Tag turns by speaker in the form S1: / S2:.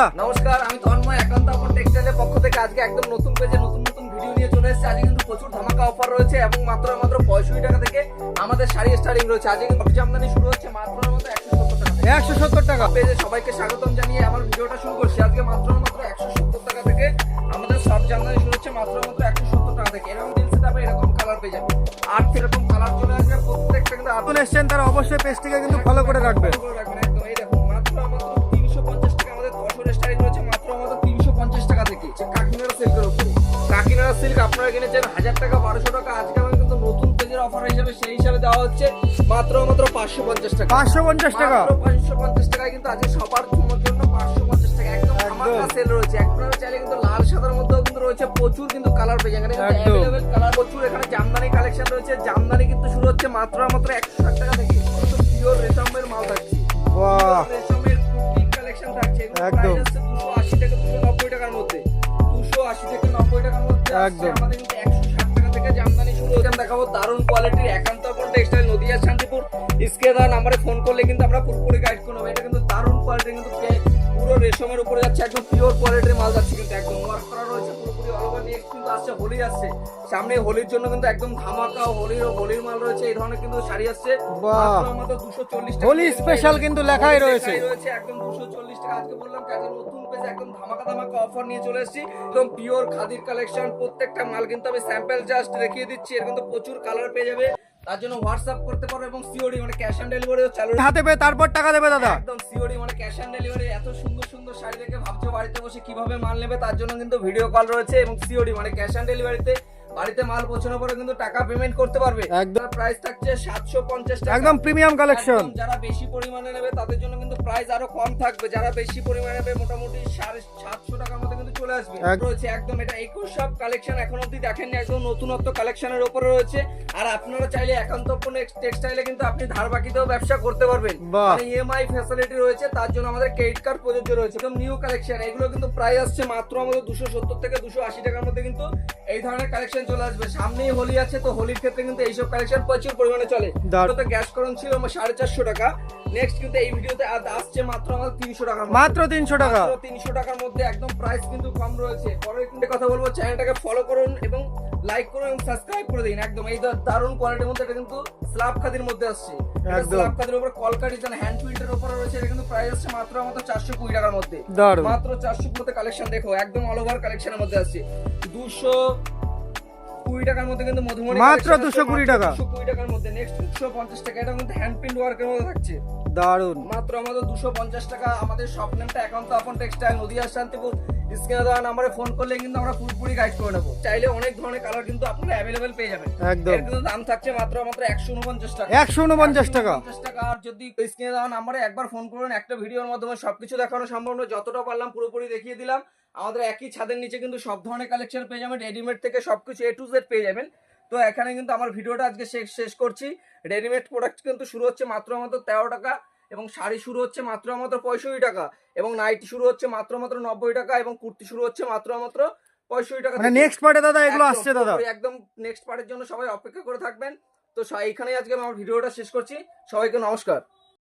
S1: নমস্কার আমি তন্ময় একান্ত আপন টেক্সটাইলের পক্ষ থেকে আজকে একদম নতুন পেজে নতুন নতুন ভিডিও নিয়ে চলে এসেছে। আজকে কিন্তু প্রচুর ধামাকা অফার রয়েছে এবং মাত্র মাত্র পঁয়ষট্টি টাকা থেকে আমাদের শাড়ি স্টার্টিং রয়েছে। আজকে কিন্তু আমদানি শুরু হচ্ছে মাত্র মাত্র একশো সত্তর টাকা
S2: একশো সত্তর টাকা।
S1: পেজে সবাইকে স্বাগতম জানিয়ে আমার ভিডিওটা শুরু করছি। আজকে মাত্র মাত্র একশো সত্তর টাকা থেকে আমাদের সব জামদানি শুরু হচ্ছে মাত্র মাত্র একশো সত্তর টাকা থেকে। এরকম দিন সেটা এরকম কালার পেয়ে যাবে। আর এরকম কালার চলে আসবে প্রত্যেকটা কিন্তু
S2: নতুন এসছেন তারা অবশ্যই পেজটিকে কিন্তু ফলো করে রাখবেন।
S1: ফলো করে রাখবেন। 350 টাকা থেকে হচ্ছে কাকিনাড়া সিল্কের উপরে কাকিনাড়া সিল্ক আপনারা কিনেছেন হাজার টাকা বারোশো টাকা। আজকে আমাদের কিন্তু নতুন পেজের অফার হিসেবে সেই হিসাবে দেওয়া হচ্ছে মাত্র মাত্র পাঁচশো পঞ্চাশ টাকা।
S2: পাঁচশো পঞ্চাশ টাকা?
S1: পাঁচশো পঞ্চাশ টাকায় কিন্তু আজকে সবার জন্য পাঁচশো পঞ্চাশ টাকা। একদম ধামাকা সেল রয়েছে। আপনারা চাইলে কিন্তু লাল সাদার মধ্যেও কিন্তু রয়েছে প্রচুর কিন্তু কালার পেয়ে এখানে অ্যাভেলেবেল কালার প্রচুর। এখানে জামদানি কালেকশন রয়েছে। জামদানি কিন্তু শুরু হচ্ছে মাত্র মাত্র একশো ষাট টাকা থেকে। পিওর রেশমের মাল থাকছে। রেশমের কালেকশন থাকছে।
S2: একদম। একদম।
S1: আমাদের কিন্তু 160 টাকা থেকে জামদানি শুরু দেখাবো দারুণ কোয়ালিটির একান্ত টেক্সটাইল নদিয়া ফোন করলে কিন্তু আমরা পুরোপুরি গাইড করব এটা কিন্তু দারুণ কোয়ালিটি কিন্তু পুরো রেশমের উপরে যাচ্ছে, একদম পিওর কোয়ালিটির মাল যাচ্ছে কিন্তু, একদম ওয়ার্ক করা রয়েছে নেক্সট কিন্তু আসছে হোলি আসছে। সামনে হোলির জন্য কিন্তু একদম ধামাকা হোলির হোলির মাল রয়েছে এই ধরনের কিন্তু শাড়ি আসছে। মাত্র 240 টাকা
S2: হোলি স্পেশাল কিন্তু লেখাই রয়েছে।
S1: একদম 240 টাকা। আজকে বললাম কি নতুন পেজ একদম ধামাকা ধামাকা অফার নিয়ে চলে এসেছি। একদম পিওর খাদির কালেকশন প্রত্যেকটা মাল কিন্তু আমি স্যাম্পল জাস্ট দেখিয়ে দিচ্ছি। এর কিন্তু প্রচুর কালার পেয়ে যাবে। তার জন্য হোয়াটসঅ্যাপ করতে পারো এবং সিওডি মানে ক্যাশ অন ডেলিভারিও চালু
S2: হাতে পেয়ে তারপর টাকা দেবে দাদা।
S1: একদম সিওডি মানে ক্যাশ অন ডেলিভারি এত সুন্দর সুন্দর শাড়ি দেখে ভাবছ বাড়িতে বসে কীভাবে মাল নেবে? তার জন্য কিন্তু ভিডিও কল রয়েছে এবং সিওডি মানে ক্যাশ অন ডেলিভারিতে বাড়িতে মাল পৌঁছানোর পরে কিন্তু টাকা পেমেন্ট করতে পারবে।
S2: একদম।
S1: প্রাইস থাকছে সাতশো পঞ্চাশ টাকা।
S2: একদম প্রিমিয়াম কালেকশন
S1: যারা বেশি পরিমাণে নেবে তাদের জন্য কিন্তু প্রাইস আরও কম থাকবে। যারা বেশি পরিমাণে নেবে মোটামুটি সাড়ে সাতশো টাকার মধ্যে কিন্তু চলে আসবে। রয়েছে একদম এটা একুশ সব কালেকশন এখন অব্দি দেখেননি একদম নতুনত্ব কালেকশনের উপরে রয়েছে। আর আপনারা চাইলে একান্ত টেক্সটাইলে কিন্তু আপনি ধার বাকিতেও ব্যবসা করতে পারবেন। মানে ইএমআই ফ্যাসিলিটি রয়েছে তার জন্য আমাদের ক্রেডিট কার্ড প্রযোজ্য রয়েছে। একদম নিউ কালেকশন এগুলো কিন্তু প্রাইস আসছে মাত্র আমাদের দুশো সত্তর থেকে দুশো আশি টাকার মধ্যে কিন্তু এই ধরনের কালেকশন চলে আসবে। সামনেই হোলি আছে তো হোলির ক্ষেত্রে কিন্তু এইসব কালেকশন প্রচুর পরিমাণে চলে। তো গ্যাস করন ছিল আমার সাড়ে চারশো টাকা। নেক্সট কিন্তু এই ভিডিওতে আসছে মাত্র আমাদের তিনশো টাকা
S2: মাত্র তিনশো টাকা।
S1: তিনশো টাকার মধ্যে একদম প্রাইস কিন্তু কম রয়েছে। পরে কিন্তু কথা বলব চ্যানেলটাকে ফলো করুন এবং লাইক করুন এবং সাবস্ক্রাইব করে দিন। একদম এই দারুণ কোয়ালিটির মধ্যে এটা কিন্তু স্ল্যাব খাদির মধ্যে আসছে। স্ল্যাব খাদির উপর কলকা ডিজাইন হ্যান্ড প্রিন্টের উপরে রয়েছে এটা কিন্তু প্রাইস আসছে মাত্র চারশো কুড়ি টাকার মধ্যে। মাত্র চারশো কালেকশন দেখো একদম অল ওভার কালেকশনের মধ্যে আসছে। দুশো কুড়ি টাকার মধ্যে কিন্তু মধুমণি
S2: মাত্র
S1: আসছে,
S2: 220 টাকা।
S1: দুশো কুড়ি টাকার মধ্যে। নেক্সট দুশো পঞ্চাশ টাকা। এটা কিন্তু হ্যান্ড প্রিন্ট ওয়ার্কের মধ্যে থাকছে।
S2: দারুণ।
S1: মাত্র আমাদের দুশো পঞ্চাশ টাকা। আমাদের শপ নেমটা একান্ত আপন টেক্সটাইল নদিয়া শান্তিপুর। স্ক্রিনে দেওয়া নাম্বারে ফোন করলে কিন্তু আমরা পুরোপুরি গাইড করে নেব। চাইলে অনেক ধরনের কালার কিন্তু আপনারা অ্যাভেলেবেল পেয়ে যাবেন।
S2: একদম।
S1: কিন্তু দাম থাকছে মাত্র মাত্র একশো উনপঞ্চাশ টাকা।
S2: একশো উনপঞ্চাশ টাকা।
S1: টাকা। আর যদি স্ক্রিনে দেওয়া নাম্বারে একবার ফোন করুন একটা ভিডিওর মাধ্যমে সবকিছু দেখানো সম্ভব নয়। যতটা পারলাম পুরোপুরি দেখিয়ে দিলাম। আমাদের একই ছাদের নিচে কিন্তু সব ধরনের কালেকশন পেয়ে যাবেন রেডিমেড থেকে সবকিছু এ টু জেড পেয়ে যাবেন। তো এখানে কিন্তু আমার ভিডিওটা আজকে শেষ শেষ করছি। রেডিমেড প্রোডাক্ট কিন্তু শুরু হচ্ছে মাত্র মাত্র তেরো টাকা এবং শাড়ি শুরু হচ্ছে মাত্র মাত্র পঁয়ষট্টি টাকা এবং নাইটি শুরু হচ্ছে মাত্র মাত্র নব্বই টাকা এবং কুর্তি শুরু হচ্ছে মাত্র মাত্র পঁয়ষট্টি টাকা
S2: মানে নেক্সট পার্টে দাদা এগুলো আসছে দাদা।
S1: একদম নেক্সট পার্টের জন্য সবাই অপেক্ষা করে থাকবেন। তো এইখানেই আজকে আমার ভিডিওটা শেষ করছি। সবাইকে নমস্কার।